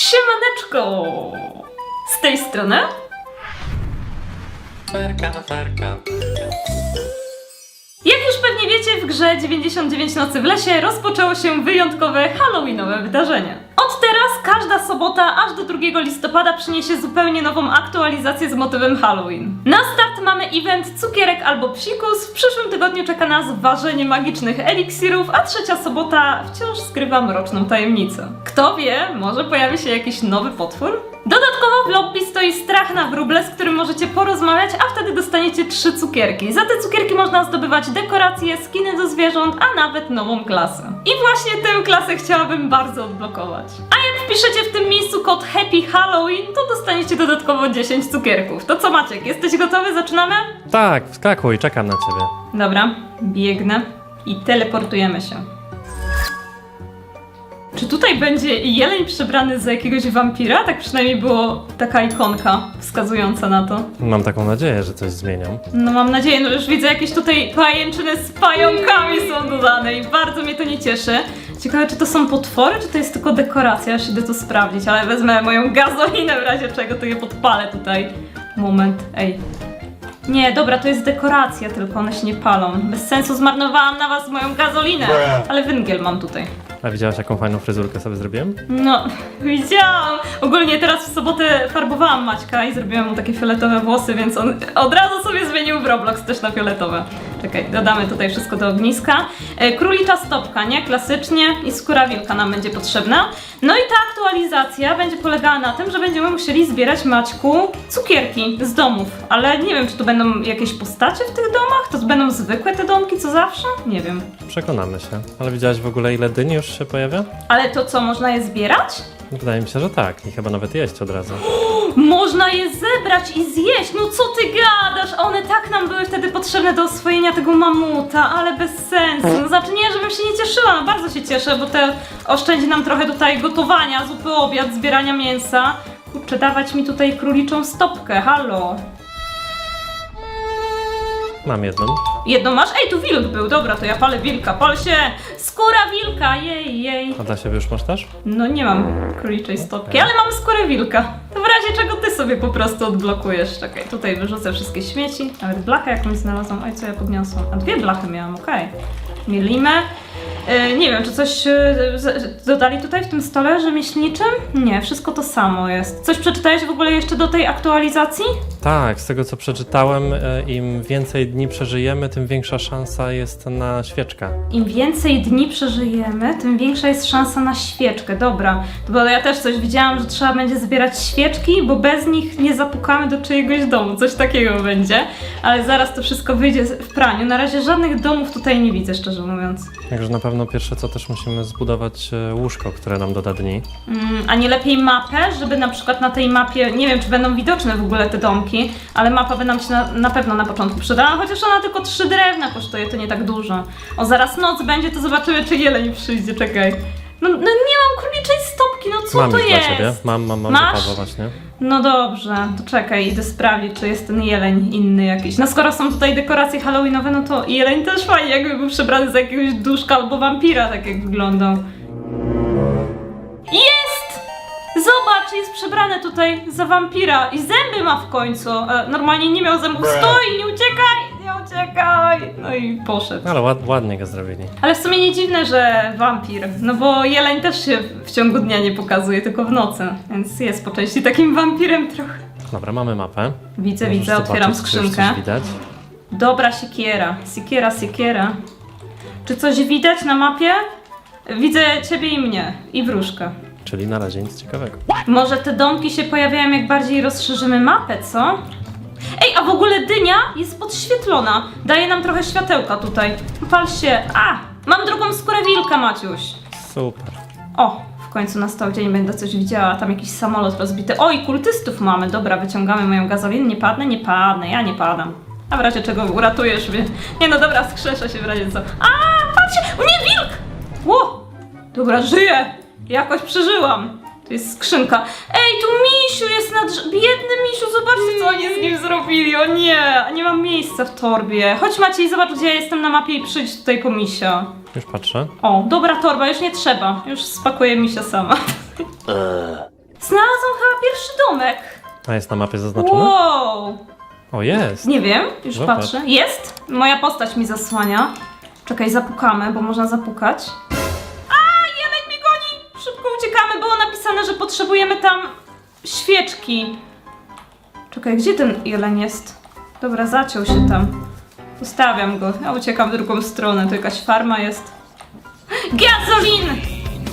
Siemaneczko! Z tej strony Ferka, ferka. Jak już pewnie wiecie, w grze 99 Nocy w Lesie rozpoczęło się wyjątkowe Halloweenowe wydarzenie. Od teraz każda sobota aż do 2 listopada przyniesie zupełnie nową aktualizację z motywem Halloween. Na start mamy event Cukierek albo Psikus, w przyszłym tygodniu czeka nas ważenie magicznych eliksirów, a trzecia sobota wciąż skrywa mroczną tajemnicę. Kto wie, może pojawi się jakiś nowy potwór? Dodatkowo w lobby stoi strach na wróble, z którym możecie porozmawiać, a wtedy dostaniecie trzy cukierki. Za te cukierki można zdobywać dekoracje, skiny do zwierząt, a nawet nową klasę. I właśnie tę klasę chciałabym bardzo odblokować. A jak wpiszecie w tym miejscu kod Happy Halloween, to dostaniecie dodatkowo 10 cukierków. To co Maciek, jesteś gotowy? Zaczynamy? Tak, wskakuj, czekam na ciebie. Dobra, biegnę i teleportujemy się. Czy tutaj będzie jeleń przebrany za jakiegoś wampira? Tak przynajmniej było taka ikonka wskazująca na to. Mam taką nadzieję, że coś zmienią. No mam nadzieję, no już widzę jakieś tutaj pajęczyny z pająkami są dodane i bardzo mnie to nie cieszy. Ciekawe, czy to są potwory, czy to jest tylko dekoracja? Aż idę to sprawdzić, ale wezmę moją gazolinę w razie czego, to je podpalę tutaj. Moment, ej. Nie, dobra, to jest dekoracja, tylko one się nie palą. Bez sensu zmarnowałam na was moją gazolinę, ale węgiel mam tutaj. A widziałaś, jaką fajną fryzurkę sobie zrobiłem? No, widziałam! Ogólnie teraz w sobotę farbowałam Maćka i zrobiłam mu takie fioletowe włosy, więc on od razu sobie zmienił w Roblox też na fioletowe. Czekaj, dodamy tutaj wszystko do ogniska. E, Królicza stopka, nie? Klasycznie i skóra wilka nam będzie potrzebna. No i ta aktualizacja będzie polegała na tym, że będziemy musieli zbierać Maćku cukierki z domów. Ale nie wiem, czy tu będą jakieś postacie w tych domach? To będą zwykłe te domki, co zawsze? Nie wiem. Przekonamy się. Ale widziałaś w ogóle, ile dyni już się pojawia? Ale to co, można je zbierać? Wydaje mi się, że tak. I chyba nawet jeść od razu. Można je zebrać i zjeść, no co ty gadasz? One tak nam były wtedy potrzebne do oswojenia tego mamuta, ale bez sensu. No znaczy nie, żebym się nie cieszyła, no bardzo się cieszę, bo to oszczędzi nam trochę tutaj gotowania, zupy obiad, zbierania mięsa. Kurczę, dawać mi tutaj króliczą stopkę, halo. Mam jedną. Jedną masz? Ej, tu wilk był, dobra, to ja palę wilka, pal się! Skóra wilka, jej, jej. A dla siebie już masz też? No nie mam króliczej stopki, ale mam skórę wilka. To w razie czego ty sobie po prostu odblokujesz. Czekaj, tutaj wyrzucę wszystkie śmieci. Nawet blachę jakąś znalazłam. Oj, co ja podniosłam? A dwie blachy miałam, okej. Mielimy. E, nie wiem, czy coś e, z- dodali tutaj w tym stole rzemieślniczym? Nie, wszystko to samo jest. Coś przeczytałeś w ogóle jeszcze do tej aktualizacji? Tak, z tego co przeczytałem, e, im więcej dni przeżyjemy, tym większa szansa jest na świeczkę. Im więcej dni przeżyjemy, tym większa jest szansa na świeczkę. Dobra, to bo ja też coś widziałam, że trzeba będzie zbierać świeczki, bo bez nich nie zapukamy do czyjegoś domu. Coś takiego będzie. Ale zaraz to wszystko wyjdzie w praniu. Na razie żadnych domów tutaj nie widzę, szczerze mówiąc. Także na pewno pierwsze co też musimy zbudować e, łóżko, które nam doda dni. Mm, a nie lepiej mapę, żeby na przykład na tej mapie, nie wiem czy będą widoczne w ogóle te domki, ale mapa by nam się na, na pewno na początku przydała, chociaż ona tylko trzy drewna kosztuje, to nie tak dużo. O, zaraz noc będzie, to zobaczymy czy jeleń przyjdzie, czekaj. No, no nie mam króliczej stopki, no co mam to już jest? dla ciebie. Mam, mam, mam Masz? do Pawła właśnie. No dobrze, to czekaj, idę sprawdzić, czy jest ten jeleń inny jakiś. No skoro są tutaj dekoracje halloweenowe, no to jeleń też fajnie, jakby był przebrany za jakiegoś duszka albo wampira, tak jak wyglądał. Zobacz, jest przebrany tutaj za wampira i zęby ma w końcu. E, normalnie nie miał zębów. Stój, nie uciekaj! Nie uciekaj! No i poszedł. Ale ład, ładnie go zrobili. Ale w sumie nie dziwne, że wampir, no bo jeleń też się w ciągu dnia nie pokazuje, tylko w nocy, więc jest po części takim wampirem trochę. Dobra, mamy mapę. Widzę, Możesz widzę, otwieram zobaczyć, czy już skrzynkę. Coś widać. Dobra siekiera, siekiera, siekiera. Czy coś widać na mapie? Widzę ciebie i mnie, i wróżkę. Czyli na razie nic ciekawego. Może te domki się pojawiają, jak bardziej rozszerzymy mapę, co? Ej, a w ogóle dynia jest podświetlona. Daje nam trochę światełka tutaj. Pal się. A! Mam drugą skórę wilka, Maciuś. Super. O, w końcu nastał dzień, będę coś widziała. Tam jakiś samolot rozbity. Oj, kultystów mamy. Dobra, wyciągamy moją gazolinę. Nie padnę? Nie padnę, ja nie padam. A w razie czego uratujesz mnie. Nie no dobra, skrzeszę się w razie co. A, patrzcie! O nie, wilk! Ło! Dobra, żyję! Jakoś przeżyłam. To jest skrzynka. Ej, tu misiu jest na drzewie. Biedny misiu, zobaczcie co oni z nim zrobili. O nie, nie mam miejsca w torbie. Chodź Maciej, zobacz gdzie ja jestem na mapie i przyjdź tutaj po misia. Już patrzę. O, dobra torba, już nie trzeba. Już spakuję misia sama. A jest na mapie zaznaczone? Wow! O, jest. Nie wiem, już Zobacz. patrzę. Jest! Moja postać mi zasłania. Czekaj, zapukamy, bo można zapukać. Potrzebujemy tam świeczki. Czekaj, gdzie ten jeleń jest? Dobra, zaciął się tam. Zostawiam go. Ja uciekam w drugą stronę. To jakaś farma jest. Gazolin!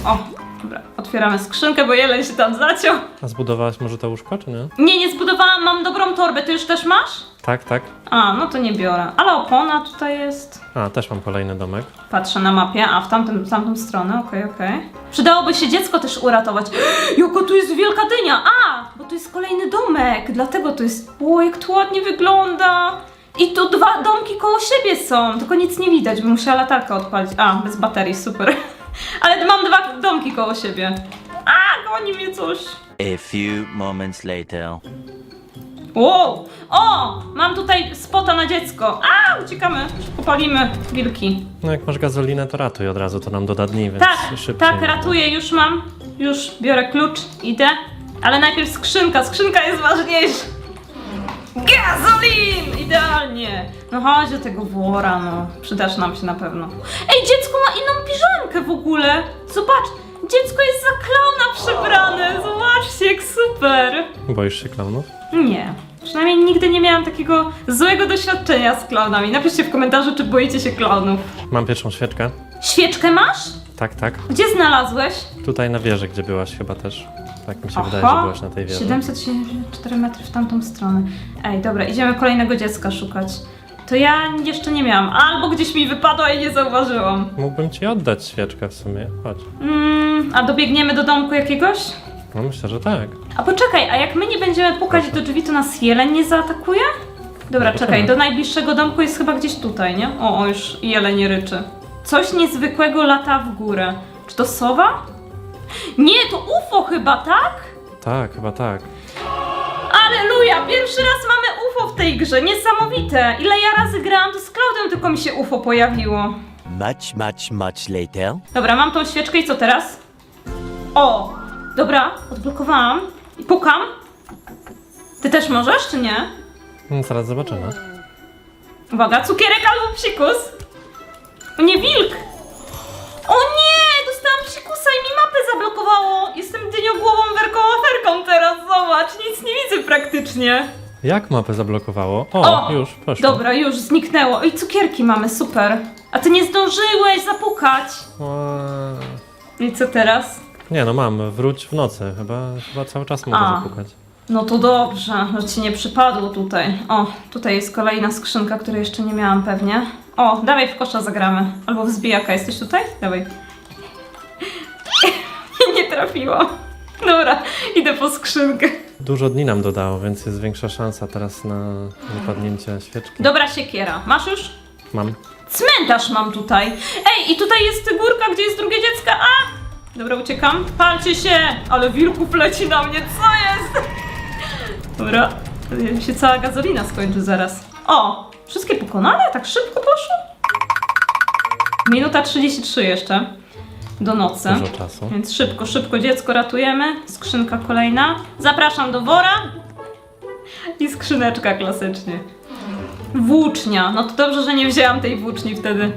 O, dobra. Otwieramy skrzynkę, bo jeleń się tam zaciął. A zbudowałaś może to łóżko, czy nie? Nie, nie zbudowałam, mam dobrą torbę. Ty już też masz? Tak, tak. A, no to nie biorę. Ale opona tutaj jest. A, też mam kolejny domek. Patrzę na mapie, a w, tamtym, w tamtą stronę, okej, okej. Przydałoby się dziecko też uratować. Jaka tu jest wielka dynia! A, bo tu jest kolejny domek, dlatego to jest... O, jak tu ładnie wygląda! I tu dwa domki koło siebie są, tylko nic nie widać, bym musiała latarkę odpalić. A, bez baterii, super. Ale mam dwa domki koło siebie. A, goni mnie coś. A few moments later. Wow! O! Mam tutaj spota na dziecko. A! Uciekamy. Szybko palimy wilki. No jak masz gazolinę, to ratuj od razu, to nam doda dni, więc Tak, szybciej. tak, ratuję, już mam. Już biorę klucz, idę. Ale najpierw skrzynka, skrzynka jest ważniejsza. Gazolin! Idealnie! No chodź do tego wora, no. Przydasz nam się na pewno. Ej, dziecko ma inną w ogóle. Zobacz, dziecko jest za klauna przebrane. Zobaczcie, jak super. Boisz się klaunów? Nie. Przynajmniej nigdy nie miałam takiego złego doświadczenia z klaunami. Napiszcie w komentarzu, czy boicie się klaunów. Mam pierwszą świeczkę. Świeczkę masz? Tak, tak. Gdzie znalazłeś? Tutaj na wieży, gdzie byłaś chyba też. Tak mi się wydaje, że byłaś na tej wieży. 774 metry w tamtą stronę. Ej, dobra, idziemy kolejnego dziecka szukać. To ja jeszcze nie miałam. Albo gdzieś mi wypadła i nie zauważyłam. Mógłbym ci oddać świeczkę w sumie. Chodź. Mm, a dobiegniemy do domku jakiegoś? No myślę, że tak. A poczekaj, a jak my nie będziemy pukać do drzwi, to nas jeleń nie zaatakuje? Dobra, czekaj, do najbliższego domku jest chyba gdzieś tutaj, nie? O, o, już jeleń ryczy. Coś niezwykłego lata w górę. Czy to sowa? Nie, to UFO chyba, tak? Tak, chyba tak. Aleluja! Pierwszy raz mamy UFO w tej grze, niesamowite! Ile ja razy grałam, to z Cloudem tylko mi się UFO pojawiło. Much, much, much later. Dobra, mam tą świeczkę i co teraz? O! Dobra, odblokowałam. I pukam. Ty też możesz, czy nie? No, zaraz zobaczymy. Uwaga, cukierek albo psikus. O nie, wilk! O nie! Dostałam psikusa i mi mapę zablokowało. Jestem dyniogłową werką aferką teraz, zobacz. Nic nie widzę praktycznie. Jak mapę zablokowało? O, O! już, poszło. Dobra, już zniknęło. I cukierki mamy, super. A ty nie zdążyłeś zapukać. Eee, I co teraz? Nie no, mam. Wróć w nocy. Chyba, chyba cały czas mogę A. zapukać. No to dobrze, że ci nie przypadło tutaj. O, tutaj jest kolejna skrzynka, której jeszcze nie miałam pewnie. O, dawaj w kosza zagramy. Albo w zbijaka. Jesteś tutaj? Dawaj. nie trafiłam. Dobra, idę po skrzynkę. Dużo dni nam dodało, więc jest większa szansa teraz na wypadnięcie świeczki. Dobra siekiera. Masz już? Mam. Cmentarz mam tutaj. Ej, i tutaj jest górka, gdzie jest drugie dziecko. A! Dobra, uciekam. Palcie się! Ale wilków leci na mnie, co jest? Dobra, mi się cała gazolina skończy zaraz. O! Wszystkie pokonane? Tak szybko poszło? Minuta 33 jeszcze do nocy. Dużo czasu. Więc szybko, szybko dziecko ratujemy. Skrzynka kolejna. Zapraszam do wora. I skrzyneczka klasycznie. Włócznia. No to dobrze, że nie wzięłam tej włóczni wtedy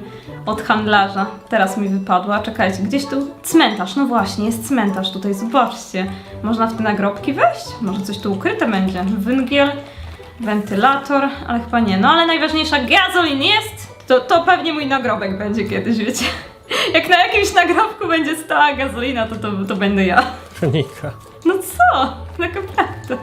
od handlarza. Teraz mi wypadła. Czekajcie, gdzieś tu cmentarz. No właśnie, jest cmentarz tutaj, zobaczcie. Można w te nagrobki wejść? Może coś tu ukryte będzie? Węgiel, wentylator, ale chyba nie. No ale najważniejsza gazolin jest. To, to pewnie mój nagrobek będzie kiedyś, wiecie. Jak na jakimś nagrobku będzie stała gazolina, to, to, to będę ja. Nika. No co? Tak naprawdę.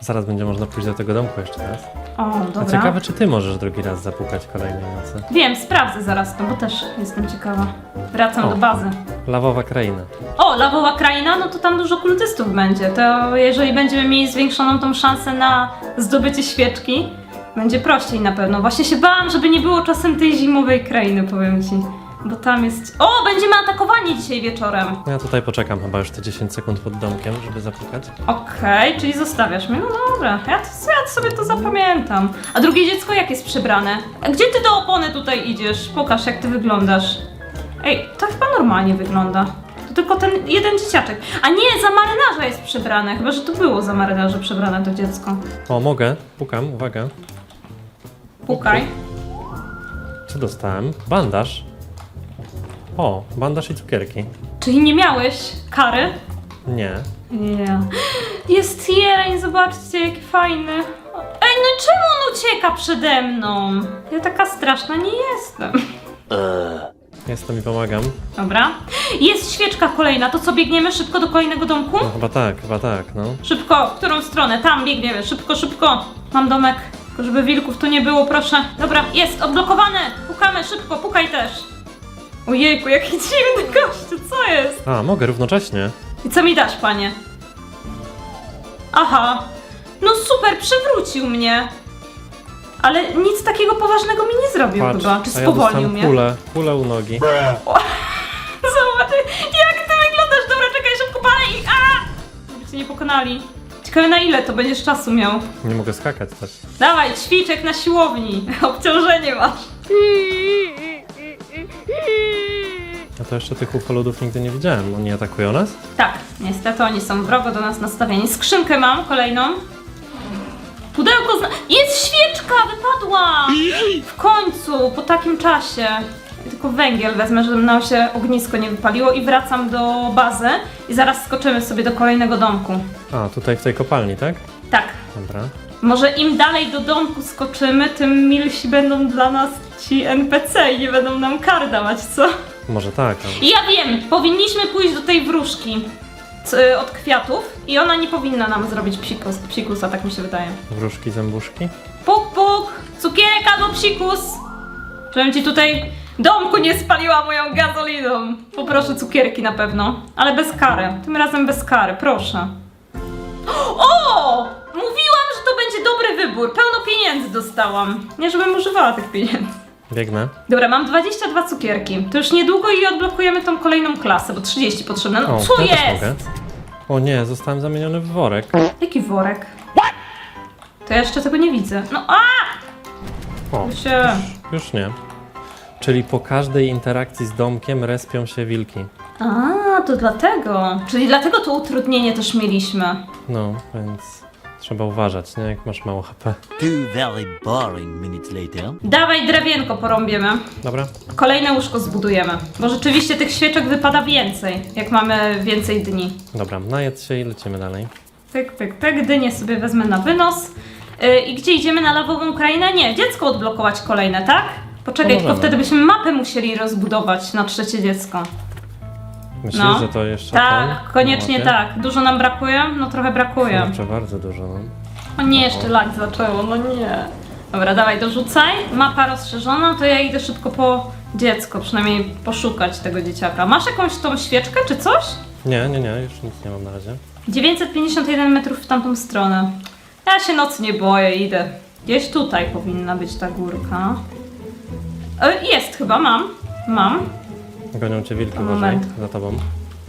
Zaraz będzie można pójść do tego domku jeszcze raz. O, A dobra. ciekawe, czy ty możesz drugi raz zapukać kolejnej nocy. Wiem, sprawdzę zaraz to, bo też jestem ciekawa. Wracam O. do bazy. Lawowa kraina. O, lawowa kraina, no to tam dużo kultystów będzie. To jeżeli będziemy mieli zwiększoną tą szansę na zdobycie świeczki, będzie prościej na pewno. Właśnie się bałam, żeby nie było czasem tej zimowej krainy, powiem ci. Bo tam jest... O, będziemy atakowani dzisiaj wieczorem. No Ja tutaj poczekam chyba już te 10 sekund pod domkiem, żeby zapukać. Okej, czyli zostawiasz mnie? No dobra, ja, to, ja sobie to zapamiętam. A drugie dziecko jak jest przebrane? A gdzie ty do opony tutaj idziesz? Pokaż jak ty wyglądasz. Ej, to chyba normalnie wygląda. To tylko ten jeden dzieciaczek. A nie, za marynarza jest przebrane. Chyba, że to było za marynarza przebrane to dziecko. O, mogę. Pukam, uwaga. Pukaj. Co dostałem? Bandaż. O, bandaż i cukierki. Czyli nie miałeś kary? Nie. Nie. Jest jeleń, zobaczcie, jaki fajny. Ej, no czemu on ucieka przede mną? Ja taka straszna nie jestem. Jestem i pomagam. Dobra. Jest świeczka kolejna, to co, biegniemy szybko do kolejnego domku? No chyba tak, chyba tak, no. Szybko, w którą stronę? Tam biegniemy, szybko, szybko. Mam domek, tylko żeby wilków tu nie było, proszę. Dobra, jest, odblokowane. Pukamy, szybko, pukaj też. Ojejku, jaki dziwny gościu, co jest? A, mogę równocześnie. I co mi dasz, panie? Aha. No super, przewrócił mnie. Ale nic takiego poważnego mi nie zrobił Patrz, chyba. Czy a ja spowolnił dostałem mnie? kulę, kulę u nogi. Zobacz, jak ty wyglądasz. Dobra, czekaj, szybko palę i... A! Żeby cię nie pokonali. Ciekawe na ile to będziesz czasu miał. Nie mogę skakać też. Dawaj, ćwiczek na siłowni. Obciążenie masz. Ja to jeszcze tych ufoludów nigdy nie widziałem. Oni atakują nas? Tak, niestety oni są wrogo do nas nastawieni. Skrzynkę mam, kolejną. Pudełko zna... Jest świeczka! Wypadła! W końcu, po takim czasie. Tylko węgiel wezmę, żeby nam się ognisko nie wypaliło i wracam do bazy i zaraz skoczymy sobie do kolejnego domku. A, tutaj w tej kopalni, tak? Tak, Dobra. może im dalej do domku skoczymy, tym milsi będą dla nas ci NPC i nie będą nam kar dawać, co? Może tak, ale... Ja wiem, powinniśmy pójść do tej wróżki c- od kwiatów i ona nie powinna nam zrobić psikus, psikusa, tak mi się wydaje. Wróżki, zębuszki? Puk, puk, cukierek albo psikus. Żebym ci tutaj domku nie spaliła moją gazoliną. Poproszę cukierki na pewno, ale bez kary. Tym razem bez kary, proszę. O! Mówiłam, że to będzie dobry wybór. Pełno pieniędzy dostałam. Nie, żebym używała tych pieniędzy. Biegnę. Dobra, mam 22 cukierki. To już niedługo i odblokujemy tą kolejną klasę, bo 30 potrzebne. No O, co ja też jest? mogę. O nie, zostałem zamieniony w worek. Jaki worek? To ja jeszcze tego nie widzę. No a! O, Się. już nie. Czyli po każdej interakcji z domkiem respią się wilki. A, to dlatego. Czyli dlatego to utrudnienie też mieliśmy. No, więc trzeba uważać, nie? Jak masz mało HP. Two very boring minutes later. Dawaj drewienko porąbiemy. Dobra? Kolejne łóżko zbudujemy. Bo rzeczywiście tych świeczek wypada więcej, jak mamy więcej dni. Dobra, najedz się i lecimy dalej. Pyk, pyk, pyk. Dynię sobie wezmę na wynos. Yy, I gdzie idziemy? Na lawową krainę? Nie, dziecko odblokować kolejne, tak? Poczekaj, No tylko wtedy byśmy mapę musieli rozbudować na trzecie dziecko. Myślisz, No. że to jeszcze Tak, ten? koniecznie tak. Dużo nam brakuje? No trochę brakuje. Kurczę, bardzo dużo, no. O nie, jeszcze lag zaczęło, no nie. Dobra, dawaj, dorzucaj. Mapa rozszerzona, to ja idę szybko po dziecko, przynajmniej poszukać tego dzieciaka. Masz jakąś tą świeczkę czy coś? Nie, nie, nie, już nic nie mam na razie. 951 metrów w tamtą stronę. Ja się nocy nie boję, idę. Gdzieś tutaj powinna być ta górka. E, jest chyba, mam. Mam. Gonią cię wilki, uważaj, Moment. za tobą.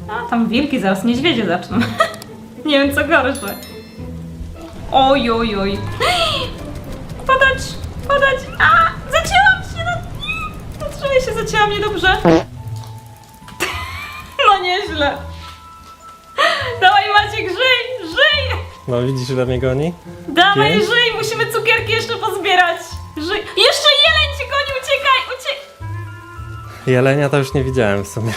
A, tam wilki zaraz niedźwiedzie zaczną. nie wiem co gorsze. Oj, oj, oj. Padać, padać. A, zacięłam się na... Na drzewie się zacięłam niedobrze. no nieźle. Dawaj Maciek, żyj, żyj. No widzisz, ile mnie goni? Dawaj, Pięć. żyj, musimy cukierki jeszcze pozbierać. Żyj. Jeszcze Jelenia to już nie widziałem w sumie.